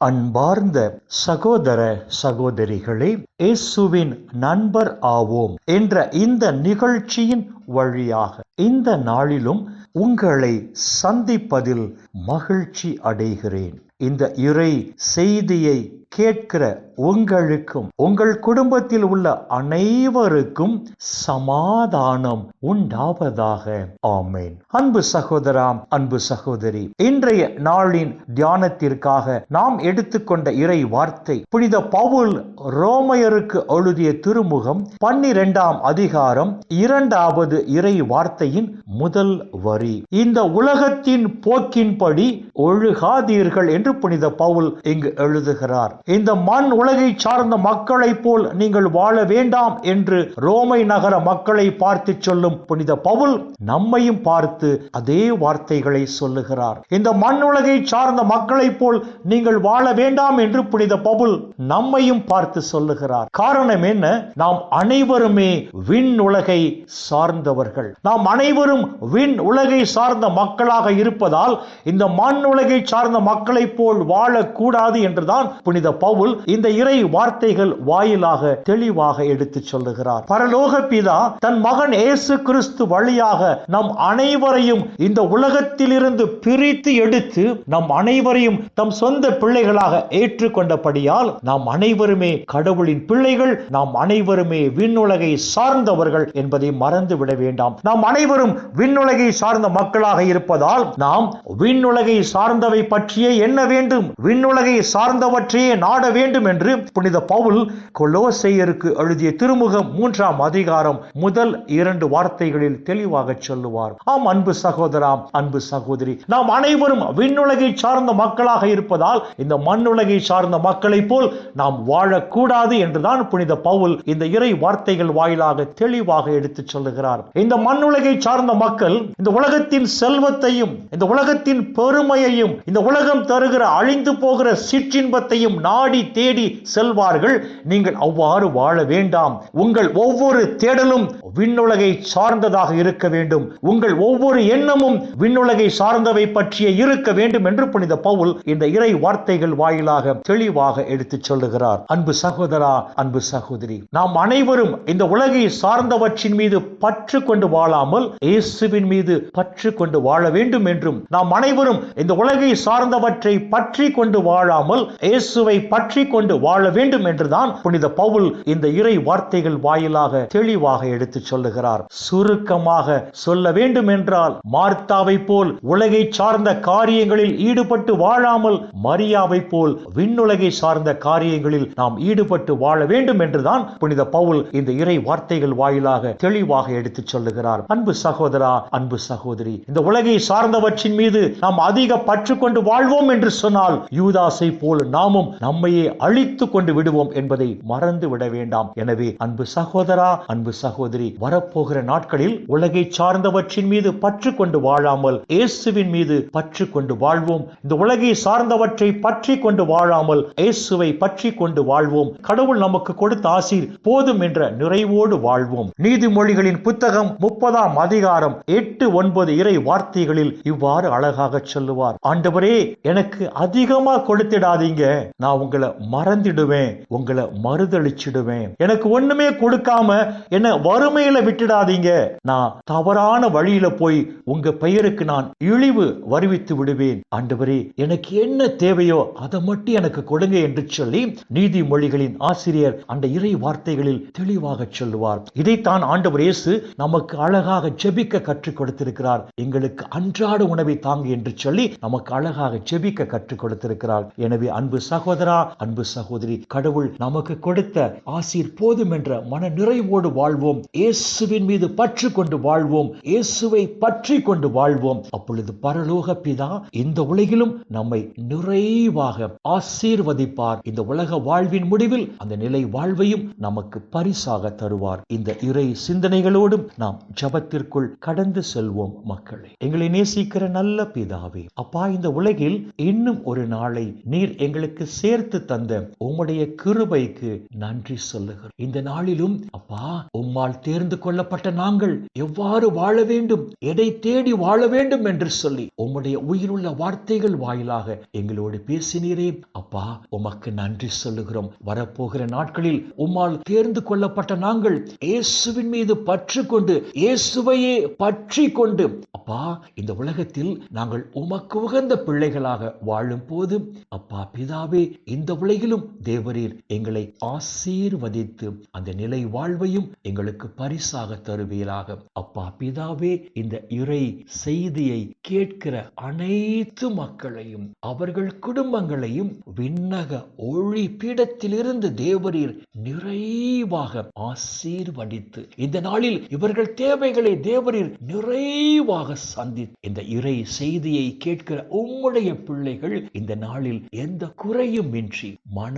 அன்பார்ந்த சகோதர சகோதரிகளே இயேசுவின் நண்பர் ஆவோம் என்ற இந்த நிகழ்ச்சியின் வழியாக இந்த நாளிலும் உங்களை சந்திப்பதில் மகிழ்ச்சி அடைகிறேன். இந்த இறை செய்தியை கேட்கிற உங்களுக்கும் உங்கள் குடும்பத்தில் உள்ள அனைவருக்கும் சமாதானம் உண்டாவதாக. ஆமேன். அன்பு சகோதராம் அன்பு சகோதரி இன்றைய நாளின் தியானத்திற்காக நாம் எடுத்துக்கொண்ட இறை வார்த்தை புனித பவுல் ரோமையருக்கு எழுதிய திருமுகம் பன்னிரெண்டாம் அதிகாரம் இரண்டாவது இறை வார்த்தையின் முதல் வரி. இந்த உலகத்தின் போக்கின்படி ஒழுகாதீர்கள் என்று புனித பவுல் இங்கு எழுதுகிறார். இந்த மண் உலக உலகை சார்ந்த மக்களைப் போல் நீங்கள் வாழ வேண்டாம் என்று ரோமை நகர மக்களை பார்த்து சொல்லும் புனித பவுல் நம்மையும் பார்த்து அதே வார்த்தைகளை சொல்லுகிறார். இந்த மண் உலகை சார்ந்த மக்களைப் போல் நீங்கள் வாழ வேண்டாம் என்று புனித பவுல் நம்மையும் பார்த்து சொல்லுகிறார். காரணம் என்ன? நாம் அனைவருமே விண் உலகை சார்ந்தவர்கள். நாம் அனைவரும் விண் உலகை சார்ந்த மக்களாக இருப்பதால் இந்த மண் உலகை சார்ந்த மக்களைப் போல் வாழக்கூடாது என்றுதான் புனித பவுல் இந்த இறை வார்த்தைகள் வாயிலாக தெளிவாக எடுத்துச் சொல்லுகிறார். பரலோக பிதா தன் மகன் இயேசு கிறிஸ்து வழியாக நம் அனைவரையும் இந்த உலகத்திலிருந்து பிரித்து எடுத்து நம் அனைவரையும் தம் சொந்த பிள்ளைகளாக ஏற்றுக்கொண்டபடியால் நாம் அனைவருமே கடவுளின் பிள்ளைகள் நாம் அனைவருமே விண்ணுலகை சார்ந்தவர்கள் என்பதை மறந்து விட வேண்டாம். நாம் அனைவரும் விண்ணுலகை சார்ந்த மக்களாக இருப்பதால் நாம் விண்ணுலகை சார்ந்தவை பற்றியே என்ன வேண்டும்? விண்ணுலகை சார்ந்தவற்றையே நாட வேண்டும் என்று என்று புனித பவுல் கொலோசையருக்கு எழுதிய திருமுகம் மூன்றாம் அதிகாரம் முதல் இரண்டு வார்த்தைகளில் தெளிவாக சொல்லுவார். ஆம் அன்பு சகோதராம் அன்பு சகோதரி நாம் அனைவரும் விண்ணுலகை சார்ந்த மக்களாக இருப்பதால் இந்த மண்ணுலகை சார்ந்த மக்களைப் போல் நாம் வாழக்கூடாது என்றுதான் புனித பவுல் இந்த இறை வார்த்தைகள் வாயிலாக தெளிவாக எடுத்துச் சொல்லுகிறார். இந்த மண்ணுலகை சார்ந்த மக்கள் இந்த உலகத்தின் செல்வத்தையும் இந்த உலகத்தின் பெருமையையும் இந்த உலகம் தருகிற அழிந்து போகிற சிற்றின்பத்தையும் நாடி தேடி செல்வார்கள். நீங்கள் அவ்வாறு வாழ வேண்டாம். உங்கள் ஒவ்வொரு தேடலும் விண்ணுலகை சார்ந்ததாக இருக்க வேண்டும். உங்கள் ஒவ்வொரு எண்ணமும் விண்ணுலகை சார்ந்தவை பற்றிய இருக்க வேண்டும் என்று புனித பவுல் இந்த இறை வார்த்தைகள் வாயிலாக தெளிவாக எடுத்துச் சொல்லுகிறார். அன்பு சகோதரா அன்பு சகோதரி நாம் அனைவரும் இந்த உலகை சார்ந்தவற்றின் மீது பற்று கொண்டு வாழாமல் இயேசுவின் மீது பற்று கொண்டு வாழ வேண்டும் என்றும் நாம் அனைவரும் இந்த உலகை சார்ந்தவற்றை பற்றி கொண்டு வாழாமல் இயேசுவை பற்றி கொண்டு வாழ வேண்டும் என்றுதான் புனித பவுல் இந்த இறை வார்த்தைகள் வாயிலாக தெளிவாக எடுத்து சொல்லுகிறார். சுருக்கமாக சொல்ல வேண்டும் என்றால் மார்த்தாவை போல் உலகை சார்ந்த காரியங்களில் ஈடுபட்டு வாழாமல் மரியாவை போல் விண்ணுலகை சார்ந்த காரியங்களில் நாம் ஈடுபட்டு வாழ வேண்டும் என்றுதான் புனித பவுல் இந்த இறை வார்த்தைகள் வாயிலாக தெளிவாக எடுத்துச் சொல்லுகிறார். அன்பு சகோதரா அன்பு சகோதரி இந்த உலகை சார்ந்தவற்றின் மீது நாம் அதிக பற்று கொண்டு வாழ்வோம் என்று சொன்னால் யூதாசை போல் நாமும் நம்மையே அழித்து கொண்டு விடுவோம் என்பதை மறந்து விட வேண்டாம். எனவே அன்பு சகோதரா அன்பு சகோதரி வரப்போகிற நாட்களில் உலகை சார்ந்தவற்றின் மீது பற்று கொண்டு வாழாமல் இயேசுவின் மீது பற்று கொண்டு வாழ்வோம். இந்த உலகை சார்ந்தவற்றை பற்றி கொண்டு வாழாமல் இயேசுவை பற்றி கொண்டு வாழ்வோம். கடவுள் நமக்கு கொடுத்த ஆசீர் போதும் என்ற நிறைவோடு வாழ்வோம். நீதிமொழிகளின் புத்தகம் முப்பதாம் அதிகாரம் எட்டு ஒன்பது இறை வார்த்தைகளில் இவ்வாறு அழகாக சொல்லுவார். ஆண்டவரே எனக்கு அதிகமா கொடுத்திடாதீங்க. நான் உங்களை மறந்து மறந்துடுவேன் உங்களை மறுதளிச்சிடுவேன் எனக்கு ஒண்ணுமே கொடுக்காம என்ன வறுமையில விட்டுடாதீங்க. நான் தவறான வழியில போய் உங்க பெயருக்கு நான் இழிவு வருவித்து விடுவேன். ஆண்டவரே எனக்கு என்ன தேவையோ அதை மட்டும் எனக்கு கொடுங்க என்று சொல்லி நீதிமொழிகளின் ஆசிரியர் அந்த இறை வார்த்தைகளில் தெளிவாக சொல்லுவார். இதைத்தான் ஆண்டவர் இயேசு நமக்கு அழகாக ஜெபிக்க கற்றுக் கொடுத்திருக்கிறார். எங்களுக்கு அன்றாட உணவை தாங்கு என்று சொல்லி நமக்கு அழகாக ஜெபிக்க கற்றுக் கொடுத்திருக்கிறார். எனவே அன்பு சகோதரா அன்பு சகோதர கடவுள் நமக்கு கொடுத்த ஆசீர் போதும் என்ற மன நிறைவோடு வாழ்வோம். இயேசுவின் மீது பற்று கொண்டு வாழ்வோம். இயேசுவை பற்றி கொண்டு வாழ்வோம். அப்பொழுது பரலோக பிதா இந்த உலகிலும் நம்மை நிறைவாக ஆசீர்வதிப்பார். இந்த உலக வாழ்வின் முடிவில் அந்த நிலை வாழ்வையும் நமக்கு பரிசாக தருவார். இந்த இறை சிந்தனைகளோடும் நாம் ஜபத்திற்குள் கடந்து செல்வோம் மக்களை. எங்களை நேசிக்கிற நல்ல பிதாவே அப்பா இந்த உலகில் இன்னும் ஒரு நாளை நீர் எங்களுக்கு சேர்த்து தந்த உம்முடைய கிருபைக்கு நன்றி சொல்லுகிறோம். இந்த நாளிலும் அப்பா உம்மால் தேர்ந்து கொள்ளப்பட்ட நாங்கள் எவ்வாறு வாழ வேண்டும்? எதை தேடி வாழ வேண்டும் என்று சொல்லி உம்முடைய உயிருள்ள வார்த்தைகள் வாயிலாக எங்களோடு பேசினீரே. அப்பா உமக்கு நன்றி சொல்லுகிறோம். வரப்போகிற நாட்களில் உம்மால் தேர்ந்து கொள்ளப்பட்ட நாங்கள் இயேசுவின் மீது பற்று கொண்டு இயேசுவையே பற்றி கொண்டு அப்பா இந்த உலகத்தில் நாங்கள் உமக்கு உகந்த பிள்ளைகளாக வாழும் போது அப்பா பிதாவே இந்த உலகிலும் தேவரீர் எங்களை ஆசீர்வதித்து அந்த நிலை வாழ்வையும் எங்களுக்கு பரிசாக தருவீராக. அப்பா பிதாவே இந்த இறை செய்தியை கேட்கிற அனைத்து மக்களையும் அவர்கள் குடும்பங்களையும் விண்ணக ஒளி பீடத்திலிருந்து தேவரீர் நிறைவாக ஆசீர்வதித்து இந்த நாளில் இவர்கள் தேவைகளை தேவரீர் நிறைவாக சந்தித்து இந்த இறை செய்தியை கேட்கிற உம்முடைய பிள்ளைகள் இந்த நாளில் எந்த குறையும் இன்றி மன